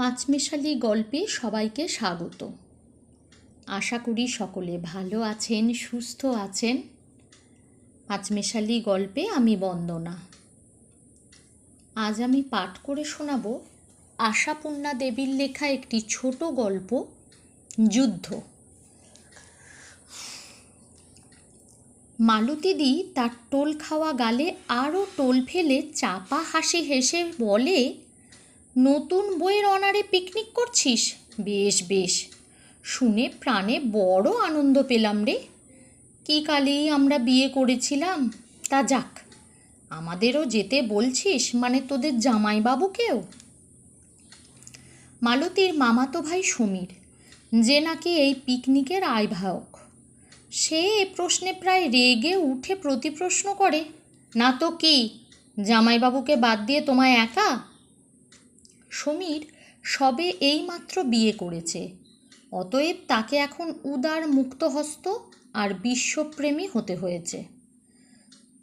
পাঁচমেশালি গল্পে সবাইকে স্বাগত। আশা করি সকলে ভালো আছেন, সুস্থ আছেন। পাঁচমেশালি গল্পে আমি বন্দনা। আজ আমি পাঠ করে শোনাব আশাপূর্ণা দেবীর লেখা একটি ছোট গল্প, যুদ্ধ। মালতীদি তার টোল খাওয়া গালে আরও টোল ফেলে চাপা হাসি হেসে বলে নতুন বইয়ের অনারে পিকনিক করছিস? বেশ বেশ। শুনে প্রাণে বড় আনন্দ পেলাম রে। কি কালেই আমরা বিয়ে করেছিলাম? তা যাক, আমাদেরও যেতে বলছিস মানে তোদের জামাইবাবুকেও মালতীর মামাতো ভাই সমীর, যে নাকি এই পিকনিকের আয়ভায়ক সে এ প্রশ্নে প্রায় রেগে উঠে প্রতিপ্রশ্ন করে, না তো কি? জামাইবাবুকে বাদ দিয়ে তোমায় একা? সমীর সবে এইমাত্র বিয়ে করেছে। অতএব তাকে এখন উদার মুক্তহস্ত আর বিশ্বপ্রেমী হতে হয়েছে।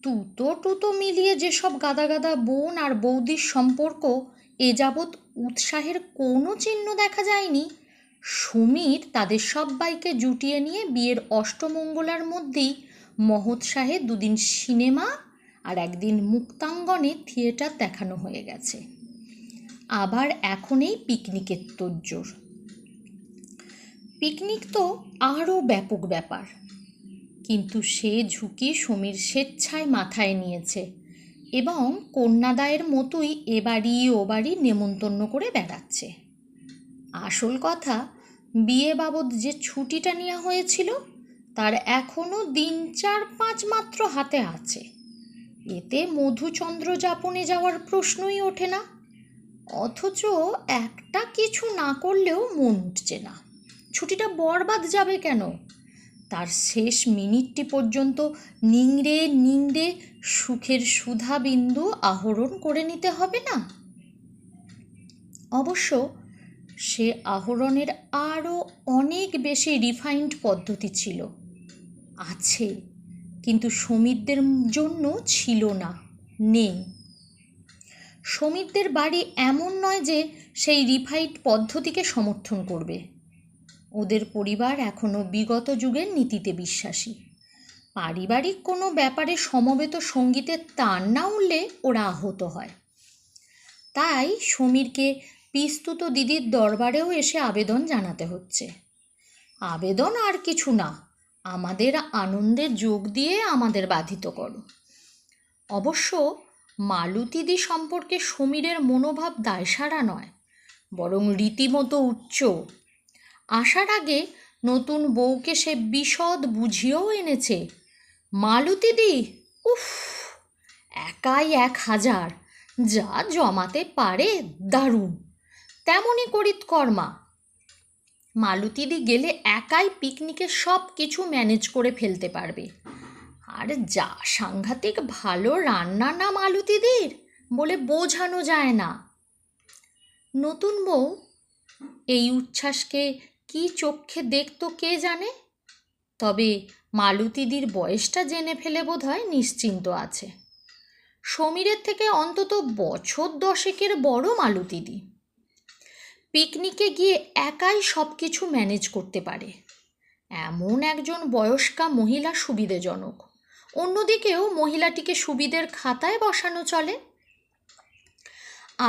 তুতো টুতো মিলিয়ে যেসব গাদা গাদা বোন আর বৌদির সম্পর্ক এ যাবৎ উৎসাহের কোনো চিহ্ন দেখা যায়নি, সমীর তাদের সবাইকে জুটিয়ে নিয়ে বিয়ের অষ্টমঙ্গলার মধ্যেই মহোৎসাহে দুদিন সিনেমা আর একদিন মুক্তাঙ্গনে থিয়েটার দেখানো হয়ে গেছে। আবার এখন এই পিকনিকের তোজ্জোর পিকনিক তো আরও ব্যাপক ব্যাপার। কিন্তু সে ঝুঁকি সমীর স্বেচ্ছায় মাথায় নিয়েছে এবং কন্যাদায়ের মতোই এবাড়ি ও বাড়ি নেমন্তন্ন করে বেড়াচ্ছে। আসল কথা, বিয়ে বাবদ যে ছুটিটা নেওয়া হয়েছিল, তার এখনও দিন চার পাঁচ মাত্র হাতে আছে। এতে মধুচন্দ্র যাপনে যাওয়ার প্রশ্নই ওঠে না। অথচ একটা কিছু না করলেও মন উঠছে না। ছুটিটা বরবাদ যাবে কেন? তার শেষ মিনিটটি পর্যন্ত নিংড়ে নিংড়ে সুখের সুধা বিন্দু আহরণ করে নিতে হবে না? অবশ্য সে আহরণের আরও অনেক বেশি রিফাইন্ড পদ্ধতি ছিল। আছে, কিন্তু সমীরদের জন্য ছিল না, নেই। সমীরদের বাড়ি এমন নয় যে সেই রিফাইড পদ্ধতিকে সমর্থন করবে। ওদের পরিবার এখনও বিগত যুগের নীতিতে বিশ্বাসী। পারিবারিক কোনো ব্যাপারে সমবেত সঙ্গীতের তার না উঠলে ওরা আহত হয়। তাই সমীরকে পিস্তুত দিদির দরবারেও এসে আবেদন জানাতে হচ্ছে। আবেদন আর কিছু না, আমাদের আনন্দে যোগ দিয়ে আমাদের বাধিত করো। অবশ্য মালতীদি সম্পর্কে সমীরের মনোভাব দায়সারা নয়, বরং রীতিমতো উচ্চ। আসার আগে নতুন বউকে সে বিশদ বুঝিয়েও এনেছে। মালতীদি উফ, একাই এক হাজার, যা জমাতে পারে দারুণ তেমনই করিত কর্মা। মালতীদি গেলে একাই পিকনিকে সব কিছু ম্যানেজ করে ফেলতে পারবে। আর যা সাংঘাতিক ভালো রান্না না মালতীদির বলে বোঝানো যায় না। নতুন বউ, এই উচ্ছ্বাসকে কি চক্ষে দেখতো কে জানে? তবে মালতীদির বয়সটা জেনে ফেলে বোধ হয় নিশ্চিন্ত আছে। সমীরের থেকে অন্তত বছর দশেকের বড় মালতীদি। পিকনিকে গিয়ে একাই সব কিছু ম্যানেজ করতে পারে। এমন একজন বয়স্কা মহিলা সুবিধেজনক। অন্যদিকেও মহিলাটিকে সুবিধের খাতায় বসানো চলে।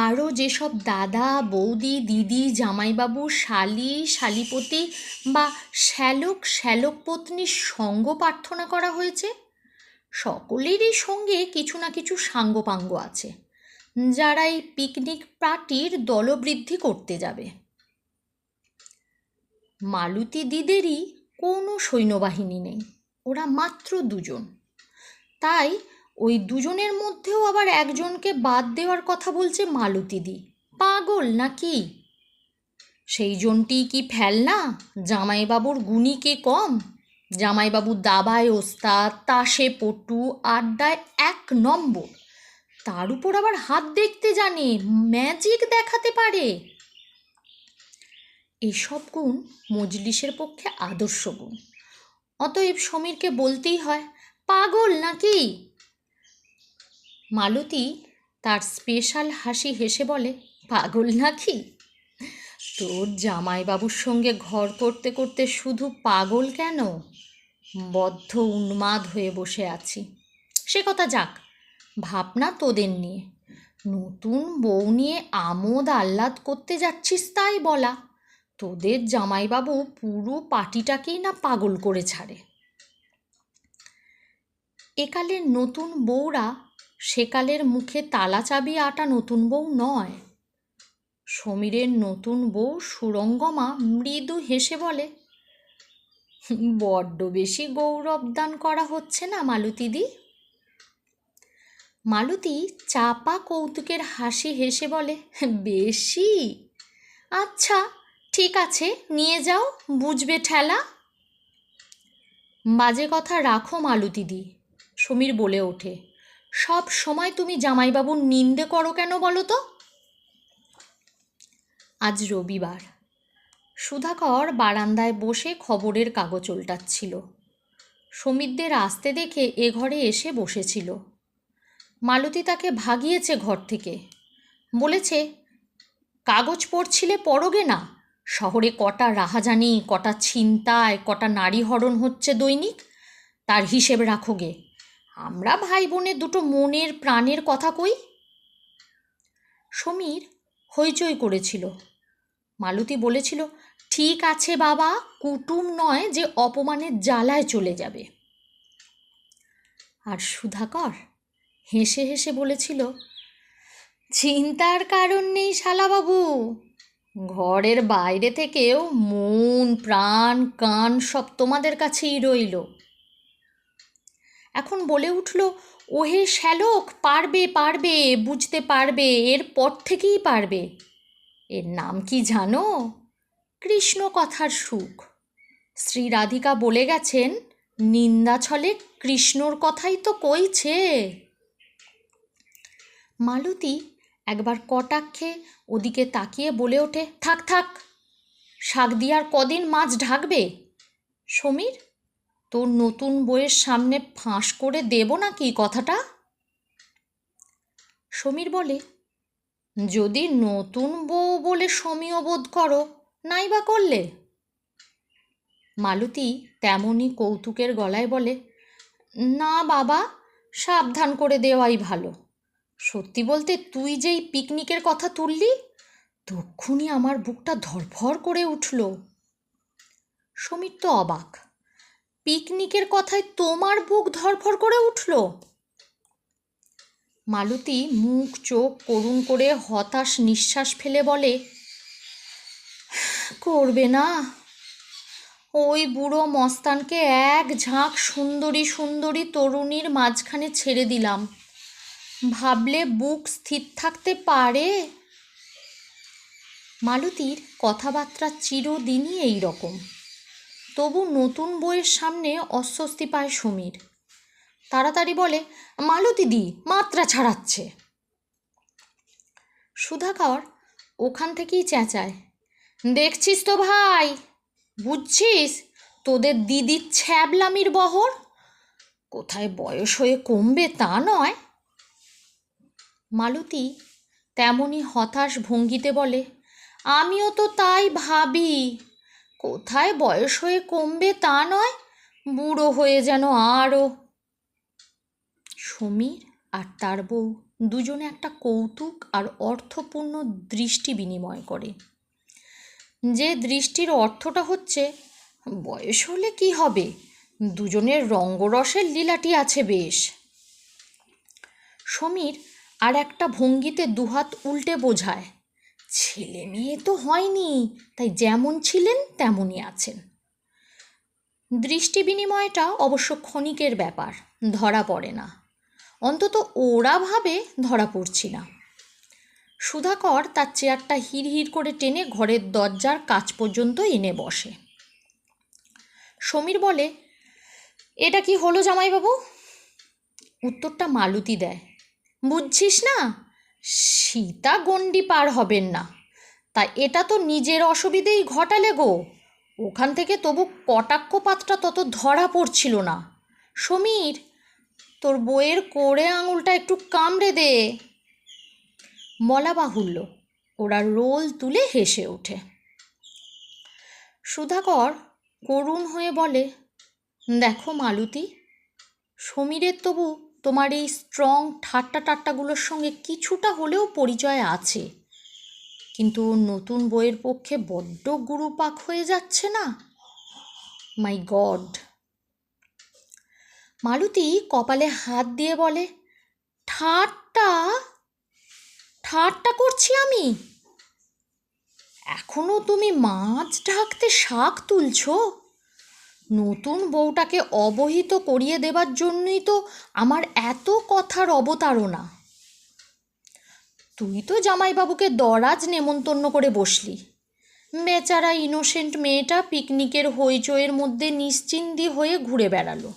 আরও যেসব দাদা, বৌদি, দিদি, জামাইবাবু, শালি, শালিপতি বা শ্যালক শ্যালক পত্নীর সঙ্গ প্রার্থনা করা হয়েছে, সকলেরই সঙ্গে কিছু না কিছু সাঙ্গপাঙ্গ আছে, যারা এই পিকনিক পার্টির দলবৃদ্ধি করতে যাবে। মালতী দিদেরই কোনো সৈন্যবাহিনী নেই, ওরা মাত্র দুজন। তাই ওই দুজনের মধ্যেও আবার একজনকে বাদ দেওয়ার কথা বলছে মালতীদি পাগল নাকি? সেই জনটি কি ফেলনা? জামাইবাবুর গুণী কে কম? জামাইবাবু দাবায় ওস্তাদ, তাসে পটু, আড্ডায় এক নম্বর। তার উপর আবার হাত দেখতে জানে ম্যাজিক দেখাতে পারে। এসব গুণ মজলিসের পক্ষে আদর্শ গুণ। অতএব সমীরকে বলতেই হয় পাগল নাকি? মালতী তার স্পেশাল হাসি হেসে বলে, পাগল নাকি? তোর জামাইবাবুর সঙ্গে ঘর করতে করতে শুধু পাগল কেন? বদ্ধ উন্মাদ হয়ে বসে আছি। সে কথা যাক, ভাবনা তোদের নিয়ে। নতুন বউ নিয়ে আমোদ আহ্লাদ করতে যাচ্ছিস তাই বলা। তোদের জামাইবাবু পুরো পাটিটাকেই না পাগল করে ছাড়ে। একালের নতুন বউরা সেকালের মুখে তালা চাবি আটা নতুন বউ নয়। সমীরের নতুন বউ সুরঙ্গমা মৃদু হেসে বলে, বড্ড বেশি গৌরব দান করা হচ্ছে না মালতীদি মালতী চাপা কৌতুকের হাসি হেসে বলে, বেশি? আচ্ছা ঠিক আছে, নিয়ে যাও, বুঝবে ঠেলা? বাজে কথা রাখো মালতীদি সমীর বলে ওঠে। সব সময় তুমি জামাইবাবুর নিন্দে করো কেন বলো তো? আজ রবিবার। সুধাকর বারান্দায় বসে খবরের কাগজ উল্টাচ্ছিল। সমীরদের আসতে দেখে এ ঘরে এসে বসেছিল। মালতী তাকে ভাগিয়েছে ঘর থেকে। বলেছে, কাগজ পড়ছিলে পড়োগে না? শহরে কটা রাহাজানি, কটা ছিনতায় কটা নারী হরণ হচ্ছে দৈনিক? তার হিসেব রাখোগে। আমরা ভাই বোনের দুটো মনের প্রাণের কথা কই? সমীর হইচই করেছিল। মালতী বলেছিল, ঠিক আছে বাবা, কুটুম নয় যে অপমানের জ্বালায় চলে যাবে। আর সুধাকর হেসে হেসে বলেছিল, চিন্তার কারণ নেই শালাবাবু। ঘরের বাইরে থেকেও মন, প্রাণ, কান সব তোমাদের কাছেই রইল। এখন বলে উঠল, ওহে শ্যালক, পারবে পারবে, বুঝতে পারবে, এর পর থেকেই পারবে। এর নাম কি জানো? কৃষ্ণ কথার সুখ। শ্রী রাধিকা বলে গেছেন, নিন্দা ছলে কৃষ্ণর কথাই তো কইছে। মালতী একবার কটাক্ষে ওদিকে তাকিয়ে বলে ওঠে, থাক থাক, শাক দিয়ার কদিন মাছ ঢাকবে? সমীর তোর নতুন বইয়ের সামনে ফাঁস করে দেব নাকি কথাটা? সমীর বলে, যদি নতুন বউ বলে সমীয় বোধ করো নাই বা করলে? মালতী তেমনই কৌতুকের গলায় বলে, না বাবা, সাবধান করে দেওয়াই ভালো। সত্যি বলতে তুই যেই পিকনিকের কথা তুললি, তক্ষুনি আমার বুকটা ধরফর করে উঠল। সমীর তো অবাক। পিকনিকের কথায় তোমার বুক ধরফর করে উঠল? মালতী মুখ, চোখ করুণ করে হতাশ নিঃশ্বাস ফেলে বলে, করবে না। ওই বুড়ো মস্তানকে এক ঝাঁক সুন্দরী সুন্দরী তরুণীর মাঝখানে ছেড়ে দিলাম। ভাবলে বুক স্থির থাকতে পারে? মালতীর কথাবার্তা চিরদিনই এই রকম। তবু নতুন বইয়ের সামনে অস্বস্তি পায় সমীর। তাড়াতাড়ি বলে মালতীদি মাত্রা ছাড়াচ্ছে। সুধাকর ওখান থেকেই চেঁচায়, দেখছিস তো ভাই, বুঝছিস? তোদের দিদির ছ্যাবলামির বহর? কোথায় বয়স হয়ে কমবে তা নয়? মালতী তেমনই হতাশ ভঙ্গিতে বলে, আমিও তো তাই ভাবি। কোথায় বয়স হয়ে কমবে তা নয়, বুড়ো হয়ে যেন আরও সমীর আর তার বউ দুজনে একটা কৌতুক আর অর্থপূর্ণ দৃষ্টি বিনিময় করে। যে দৃষ্টির অর্থটা হচ্ছে, বয়স হলে কি হবে? দুজনের রঙ্গরসের লীলাটি আছে বেশ। সমীর আর একটা ভঙ্গিতে দুহাত উল্টে বোঝায় ছেলে মেয়ে তো হয়নি, তাই যেমন ছিলেন তেমনই আছেন। দৃষ্টি বিনিময়টা অবশ্য ক্ষণিকের ব্যাপার, ধরা পড়ে না। অন্তত ওরা ভাবে ধরা পড়ছি না। সুধাকর তার চেয়ারটা হিড় করে টেনে ঘরের দরজার কাছ পর্যন্ত এনে বসে। সমীর বলে, এটা কি হলো জামাইবাবু? উত্তরটা মালতী দেয়। বুঝছিস না সীতা গণ্ডি পার হবেন না। তা এটা তো নিজের অসুবিধেই ঘটালে গো। ওখান থেকে তবু কটাক্ষপাতটা তত ধরা পড়ছিল না। সমীর, তোর বইয়ের কোড়ে আঙুলটা একটু কামড়ে দে। বলা বাহুল্য ওরা রোল তুলে হেসে ওঠে। সুধাকর করুণ হয়ে বলে, দেখো মালতী, সমীরের তবু তোমার এই স্ট্রং ঠাট্টা টাট্টাগুলোর সঙ্গে কিছুটা হলেও পরিচয় আছে। কিন্তু নতুন বইয়ের পক্ষে বড্ড গুরুপাক হয়ে যাচ্ছে না? মাই গড মালতী কপালে হাত দিয়ে বলে, ঠাট্টা? ঠাট্টা করছি আমি? এখনও তুমি মাছ ঢাকতে শাক তুলছো? নতুন বউটাকে অবহিত করিয়ে দেবার জন্যই তো আমার এত কথার অবতারণা। তুই তো জামাইবাবুকে দরাজ নেমন্তন্ন করে বসলি। বেচারা ইনোসেন্ট মেয়েটা পিকনিকের হইচইয়ের মধ্যে নিশ্চিন্দি হয়ে ঘুরে বেড়ালো।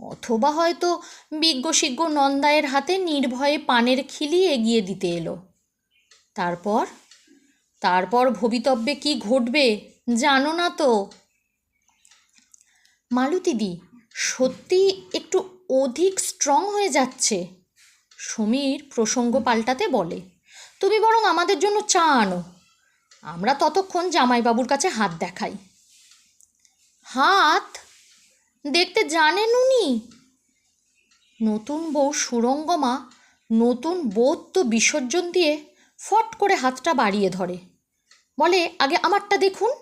অথবা হয়তো বিজ্ঞসিজ্ঞ নন্দায়ের হাতে নির্ভয়ে পানের খিলি এগিয়ে দিতে এলো। তারপর? তারপর ভবিতব্যে কি ঘটবে জানো না তো। মালতীদি সত্যি একটু অধিক স্ট্রং হয়ে যাচ্ছে, সমীর প্রসঙ্গ পাল্টাতে বলে। তুমি বরং আমাদের জন্য চা আনো। আমরা ততক্ষণ জামাইবাবুর কাছে হাত দেখাই। হাত? দেখতে জানেন উনি? নতুন বউ সুরঙ্গমা, নতুন বোধ তো বিসর্জন দিয়ে ফট করে হাতটা বাড়িয়ে ধরে। বলে, আগে আমারটা দেখুন।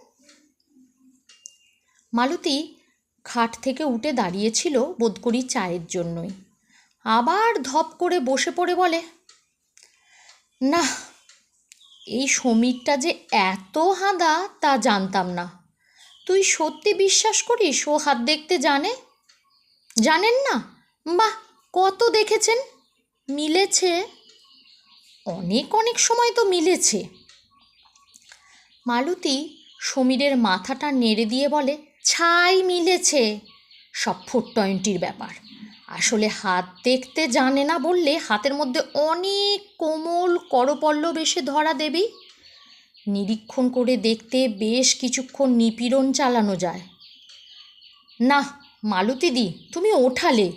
মালতী খাট থেকে উঠে দাঁড়িয়েছিল বোধ করি চায়ের জন্যই। আবার ধপ করে বসে পড়ে বলে, না, এই সমীরটা যে এত হাঁদা তা জানতাম না। তুই সত্যি বিশ্বাস করিস ও হাত দেখতে জানে? জানেন না? বাহ, কত দেখেছেন? মিলেছে? অনেক অনেক সময় তো মিলেছে। মালতী সমীরের মাথাটা নেড়ে দিয়ে বলে ছাই মিলেছে। সব ফুট টোয়েন্টির ব্যাপার। আসলে হাত দেখতে জানে না বললে হাতের মধ্যে অনেক কোমল করপল্লব এসে ধরা দেবি। নিরীক্ষণ করে দেখতে বেশ কিছুক্ষণ নিপীড়ন চালানো যায়। না মালতীদি তুমি ওঠালে।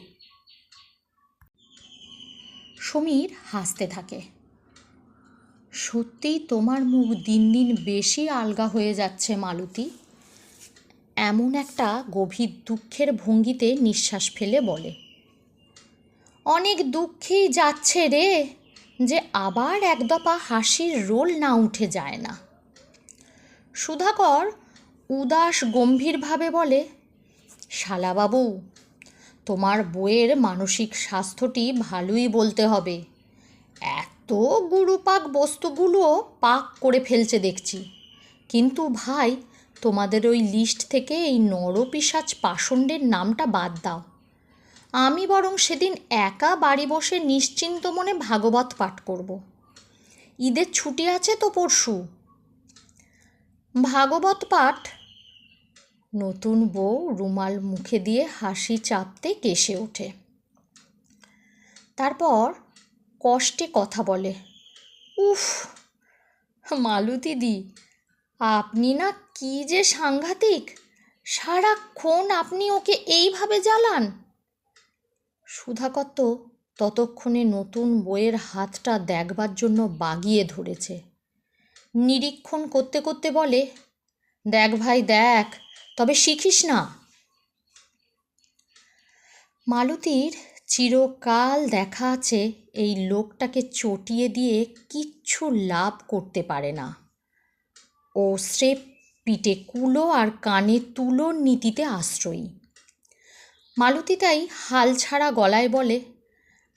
সমীর হাসতে থাকে। সত্যিই তোমার মুখ দিন দিন বেশি আলগা হয়ে যাচ্ছে মালতী। এমন একটা গভীর দুঃখের ভঙ্গিতে নিঃশ্বাস ফেলে বলে, অনেক দুঃখেই যাচ্ছে রে যে আবার এক দফা হাসির রোল না উঠে যায় না। সুধাকর উদাস গম্ভীরভাবে বলে, শালাবাবু, তোমার বইয়ের মানসিক স্বাস্থ্যটি ভালোই বলতে হবে। এত গুরুপাক বস্তুগুলো পাক করে ফেলছে দেখছি। কিন্তু ভাই তোমাদের ওই লিস্ট থেকে এই নরপিসাচ পাষণ্ডের নামটা বাদ দাও। আমি বরং সেদিন একা বাড়ি বসে নিশ্চিন্ত মনে ভাগবত পাঠ করব। ঈদের ছুটি আছে তো পরশু। ভাগবত পাঠ। নতুন বউ রুমাল মুখে দিয়ে হাসি চাপতে কেসে ওঠে। তারপর কষ্টে কথা বলে, উফ মালতীদি আপনি না কি যে সাংঘাতিক! সারাক্ষণ আপনি ওকে এইভাবে জ্বালান। সুধাকর তো ততক্ষণে নতুন বইয়ের হাতটা দেখবার জন্য বাগিয়ে ধরেছে। নিরীক্ষণ করতে করতে বলে, দেখ ভাই, দেখ, তবে শিখিস না। মালতীর চিরকাল দেখা আছে এই লোকটাকে চটিয়ে দিয়ে কিচ্ছু লাভ করতে পারে না। ও স্রেফ পিঠে কুলো আর কানে তুলোর নীতিতে আশ্রয়ী। মালতী তাই হাল ছাড়া গলায় বলে,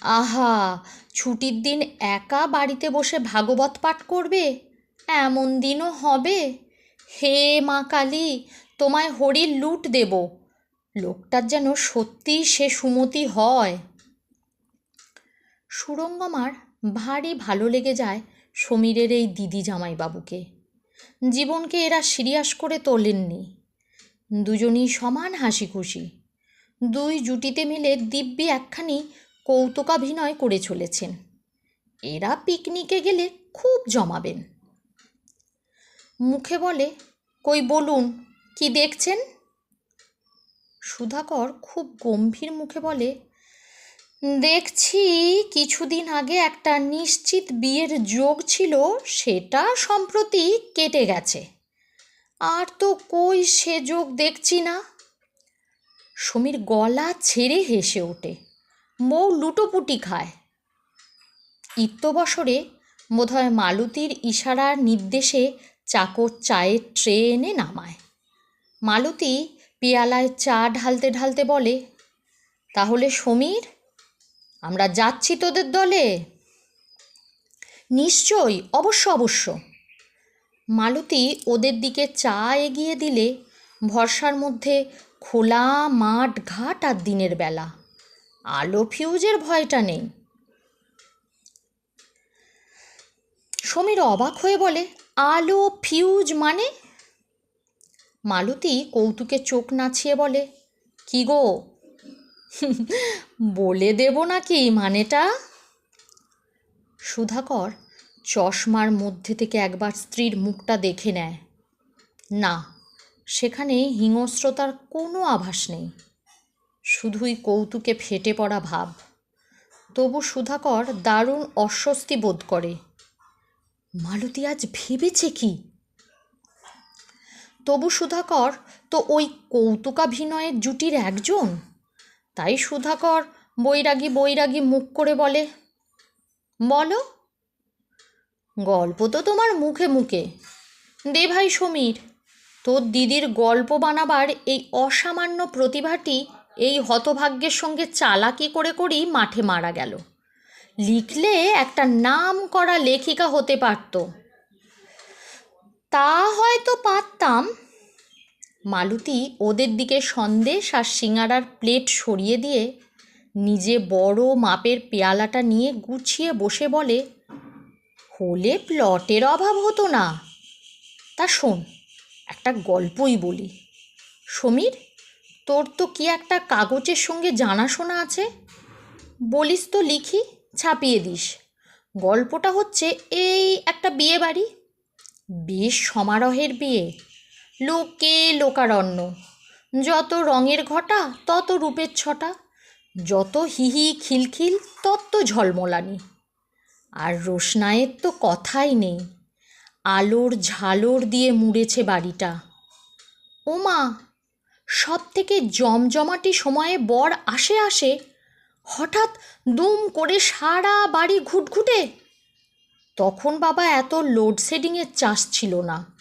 আহা, ছুটির দিন একা বাড়িতে বসে ভাগবত পাঠ করবে? এমন দিনও হবে? হে মা কালী, তোমায় হরির লুট দেব। লোকটার যেন সত্যিই সে সুমতি হয়। সুরঙ্গমার ভারী ভালো লেগে যায় সমীরের এই দিদি জামাইবাবুকে। জীবনকে এরা সিরিয়াস করে তোলেননি। দুজনই সমান হাসি খুশি দুই জুটিতে মিলে দিব্যি একখানি কৌতুকাভিনয় করে চলেছেন। এরা পিকনিকে গেলে খুব জমাবেন। মুখে বলে, কই বলুন, কি দেখছেন? সুধাকর খুব গম্ভীর মুখে বলে দেখছি কিছুদিন আগে একটা নিশ্চিত বিয়ের যোগ ছিল, সেটা সম্প্রতি কেটে গেছে। আর তো কই সে যোগ দেখছি না। সমীর গলা ছেড়ে হেসে ওঠে বউ লুটোপুটি খায়। ইত্যবসরে বোধহয় মালতীর ইশারার নির্দেশে চাকর চায়ের ট্রে এনে নামায়। মালতী পেয়ালায় চা ঢালতে ঢালতে বলে, তাহলে সমীর আমরা যাচ্ছি তোদের দলে? নিশ্চয়ই, অবশ্য অবশ্য। মালতী ওদের দিকে চা এগিয়ে দিলে ভরসার মধ্যে খোলা মাঠ ঘাট আর দিনের বেলা। আলো ফিউজের ভয়টা নেই। সমীর অবাক হয়ে বলে, আলো ফিউজ মানে? মালতী কৌতুকে চোখ নাচিয়ে বলে, কি গো বলে দেব নাকি মানেটা? সুধাকর চশমার মধ্যে থেকে একবার স্ত্রীর মুখটা দেখে নেয়। না, সেখানে হিংস্রতার কোনো আভাস নেই। শুধুই কৌতুকে ফেটে পড়া ভাব। তবু সুধাকর দারুণ অস্বস্তি বোধ করে। মালতী আজ ভেবেছে কি? তবু সুধাকর তো ওই কৌতুকাভিনয়ের জুটির একজন? তাই সুধাকর বৈরাগী বৈরাগী মুখ করে বলে, বলো, গল্প তো তোমার মুখে মুখে। দে ভাই সমীর, তোর দিদির গল্প বানাবার এই অসামান্য প্রতিভাটি এই হতভাগ্যের সঙ্গে চালাকি করে করেই মাঠে মারা গেল। লিখলে একটা নাম করা লেখিকা হতে পারত। তা হয়তো পারতাম মালতী ওদের দিকে সন্দেশ আর সিঙাড়ার প্লেট সরিয়ে দিয়ে নিজে বড় মাপের পেয়ালাটা নিয়ে গুছিয়ে বসে বলে, হলে প্লটের অভাব হতো না। তা শোন, একটা গল্পই বলি। সমীর, তোর তো কি একটা কাগজের সঙ্গে জানাশোনা আছে? বলিস তো লিখি, ছাপিয়ে দিস। গল্পটা হচ্ছে এই একটা বিয়ে বাড়ি বেশ সমারোহের বিয়ে। লোকে লোকারণ্য। যত রঙের ঘটা, তত রূপের ছটা। যত হিহি খিলখিল তত ঝলমলানি। আর রোশনায়ের তো কথাই নেই। আলোর ঝালর দিয়ে মুড়েছে বাড়িটা। ওমা সব থেকে জমজমাটি সময়ে বর আসে আসে, হঠাৎ দুম করে সারা বাড়ি ঘুটঘুটে। তখন বাবা এত লোডশেডিংয়ের চাষ ছিল না।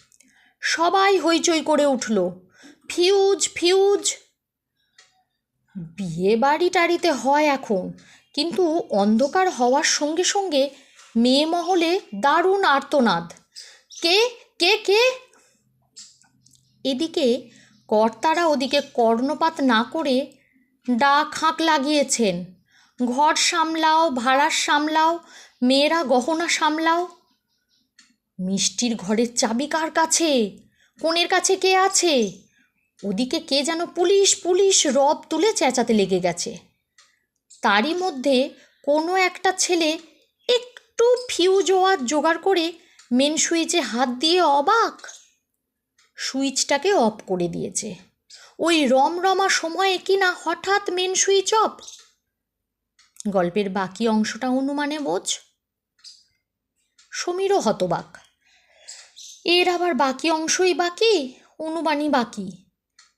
সবাই হইচই করে উঠল। Fuse fuse. বিয়ে বাড়ি টাড়িতে হয় এখন, কিন্তু অন্ধকার হওয়ার সঙ্গে সঙ্গে মেয়ে মহলে দারুণ আর্তনাদ। কে কে কে? এদিকে কর্তারা ওদিকে কর্ণপাত না করে ডাক হাঁক লাগিয়েছেন। ঘর সামলাও ভাড়ার সামলাও, মেয়েরা গহনা সামলাও। মিষ্টির ঘরের চাবি কার কাছে? কোনের কাছে কে আছে? ওদিকে কে যেন পুলিশ পুলিশ রব তুলে চেঁচাতে লেগে গেছে। তারই মধ্যে কোনো একটা ছেলে একটু ফিউজ ওয়ার জোগাড় করে মেন সুইচে হাত দিয়ে অবাক। সুইচটাকে অফ করে দিয়েছে। ওই রমরমা সময়ে কি না হঠাৎ মেন সুইচ অফ গল্পের বাকি অংশটা অনুমানে বোঝ। সমীরও হতবাক। এর আবার বাকি অংশই বাকি? অনুমানই বাকি।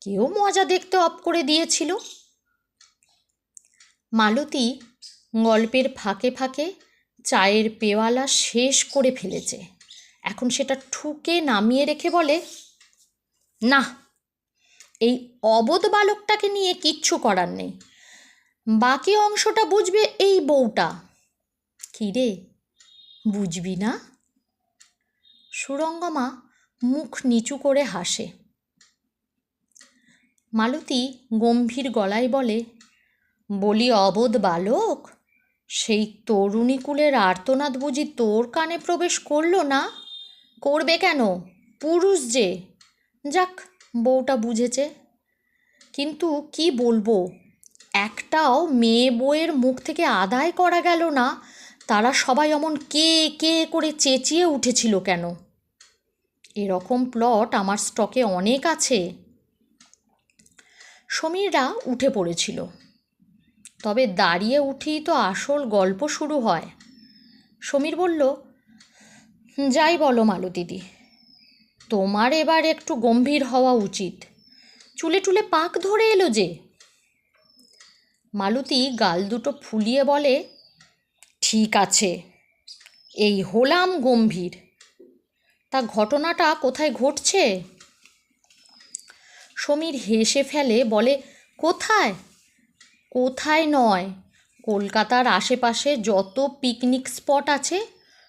কেউ মজা দেখতে অফ করে দিয়েছিল। মালতী গল্পের ফাঁকে ফাঁকে চায়ের পেওয়ালা শেষ করে ফেলেছে। এখন সেটা ঠুকে নামিয়ে রেখে বলে, না, এই অবোধ বালকটাকে নিয়ে কিচ্ছু করার নেই। বাকি অংশটা বুঝবে এই বউটা। কী রে, বুঝবি না? সুরঙ্গমা মুখ নিচু করে হাসে। মালতী গম্ভীর গলায় বলে, বলি, অবোধ বালক, সেই তরুণীকুলের আর্তনাদ বুঝি তোর কানে প্রবেশ করল না? করবে কেন? পুরুষ যে। যাক, বউটা বুঝেছে। কিন্তু কি বলব, একটাও মেয়ে বউয়ের মুখ থেকে আদায় করা গেল না, তারা সবাই অমন কে কে করে চেঁচিয়ে উঠেছিল কেন? এরকম প্লট আমার স্টকে অনেক আছে। সমীররা উঠে পড়েছিল। তবে দাঁড়িয়ে উঠেই তো আসল গল্প শুরু হয়। সমীর বলল, যাই বলো মালু দিদি, তোমার এবার একটু গম্ভীর হওয়া উচিত। চুলে টুলে পাক ধরে এলো যে। মালতী গাল দুটো ফুলিয়ে বলে, ঠিক আছে, এই হলাম গম্ভীর। তা ঘটনাটা কোথায় ঘটছে? সমীর হেসে ফেলে, বলে, কোথায়? কোথায় নয়। কলকাতার আশেপাশে যত পিকনিক স্পট আছে,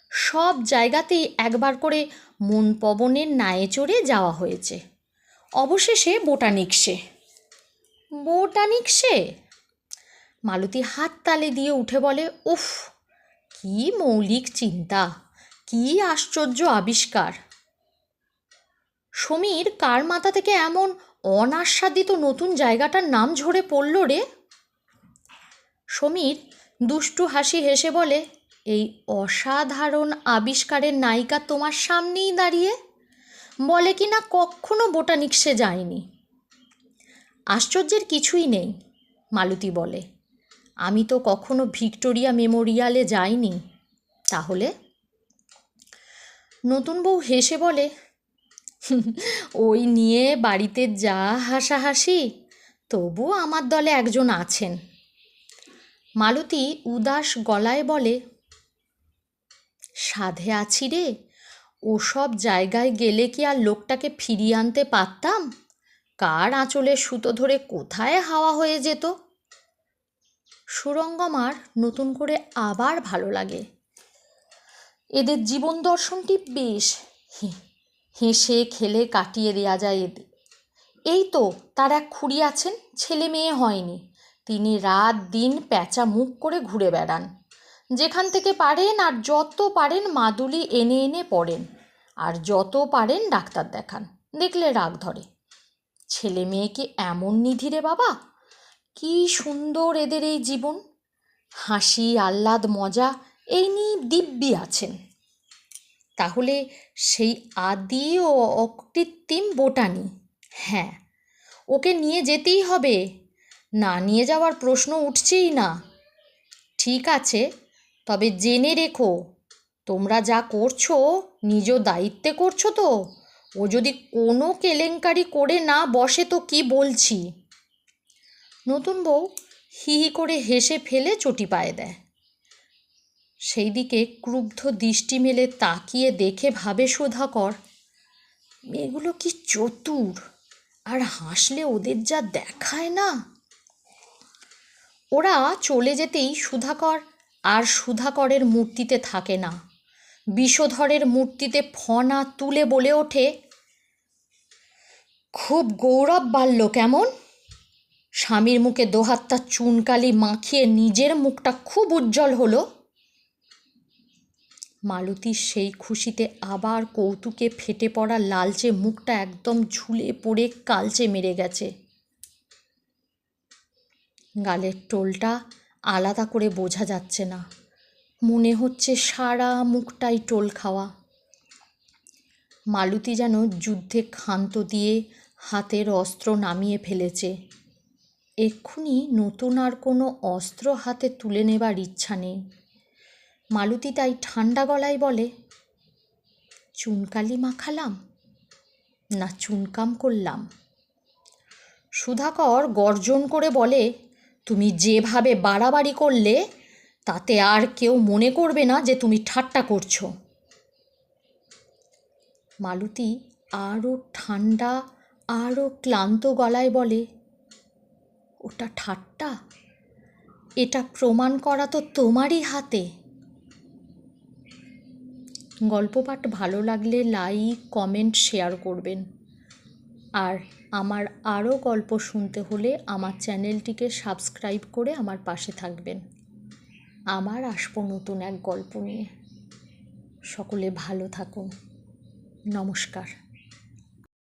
সব জায়গাতেই একবার করে মন পবনের নায়ে চড়ে যাওয়া হয়েছে। অবশেষে বোটানিক্সে বোটানিক্সে মালতী হাত তালে দিয়ে উঠে বলে, উফ, কি মৌলিক চিন্তা! কি আশ্চর্য আবিষ্কার। সমীর, কার মাথা থেকে এমন অনাস্বাদিত নতুন জায়গাটার নাম ঝরে পড়ল রে? সমীর দুষ্টু হাসি হেসে বলে, এই অসাধারণ আবিষ্কারের নায়িকা তোমার সামনেই দাঁড়িয়ে? বলে কি না কখনো বোটানিক্সে যায়নি? আশ্চর্যের কিছুই নেই, মালতী বলে। আমি তো কখনো ভিক্টোরিয়া মেমোরিয়ালে যাইনি। তাহলে? নতুন বউ হেসে বলে, ওই নিয়ে বাড়িতে যা হাসাহাসি, তবু আমার দলে একজন আছেন। মালতী উদাস গলায় বলে, সাধে আছি রে, ওসব জায়গায় গেলে কি আর লোকটাকে ফিরিয়ে আনতে পারতাম? কার আঁচলে সুতো ধরে কোথায় হাওয়া হয়ে যেত? সুরঙ্গমার নতুন করে আবার ভালো লাগে। এদের জীবন দর্শনটি বেশ। হেসে খেলে কাটিয়ে দেওয়া যায় এদের। এই তো তার এক খুড়ি আছেন, ছেলে মেয়ে হয়নি। তিনি রাত দিন প্যাঁচা মুখ করে ঘুরে বেড়ান। যেখান থেকে পারেন আর যত পারেন মাদুলি এনে এনে পড়েন। আর যত পারেন ডাক্তার দেখান, দেখলে রাগ ধরে। ছেলে মেয়ে কি এমন নিধি রে বাবা, কি সুন্দর এদের এই জীবন। হাসি, আহ্লাদ, মজা এই নিয়ে দিব্যি আছেন। তাহলে সেই আদি ও অকৃত্রিম বোটানি হ্যাঁ ওকে নিয়ে যেতেই হবে। না নিয়ে যাওয়ার প্রশ্ন উঠছেই না। ঠিক আছে, তবে জেনে রেখো, তোমরা যা করছ, নিজ দায়িত্বে করছ তো? ও যদি কোনো কেলেঙ্কারি করে না বসে তো কি বলছি? নতুন বউ হি হি করে হেসে ফেলে চটি পায়ে দেয়। সেই দিকে ক্রুব্ধ দৃষ্টি মেলে তাকিয়ে দেখে ভাবে সুধাকর, মেয়েগুলো কি চতুর? আর হাসলে ওদের যা দেখায় না? ওরা চলে যেতেই সুধাকর আর সুধাকরের মূর্তিতে থাকে না। বিষধরের মূর্তিতে ফনা তুলে বলে ওঠে, খুব গৌরব বাড়ল কেমন? স্বামীর মুখে দোহাত্তা চুনকালি মাখিয়ে নিজের মুখটা খুব উজ্জ্বল হলো। মালতীর সেই খুশিতে আবার কৌতুকে ফেটে পড়া লালচে মুখটা একদম ঝুলে পড়ে কালচে মেরে গেছে। গালের টোলটা আলাদা করে বোঝা যাচ্ছে না। মনে হচ্ছে সারা মুখটাই টোল খাওয়া। মালতী যেন যুদ্ধে ক্ষান্ত দিয়ে হাতের অস্ত্র নামিয়ে ফেলেছে। এক্ষুনি নতুন আর কোনো অস্ত্র হাতে তুলে নেবার ইচ্ছা নেই। মালতী তাই ঠান্ডা গলায় বলে, চুনকালি মাখালাম না চুনকাম করলাম? সুধাকর গর্জন করে বলে, তুমি যেভাবে বাড়াবাড়ি করলে, তাতে আর কেউ মনে করবে না যে তুমি ঠাট্টা করছ। মালতী আরও ঠান্ডা আরও ক্লান্ত গলায় বলে, ওটা ঠাট্টা? এটা প্রমাণ করা তো তোমারই হাতে। গল্প পাঠ ভালো লাগলে লাইক, কমেন্ট, শেয়ার করবেন। আর আমার আরও গল্প শুনতে হলে আমার চ্যানেলটিকে সাবস্ক্রাইব করে আমার পাশে থাকবেন। আমার আসব নতুন এক গল্প নিয়ে। সকলে ভালো থাকুন। নমস্কার।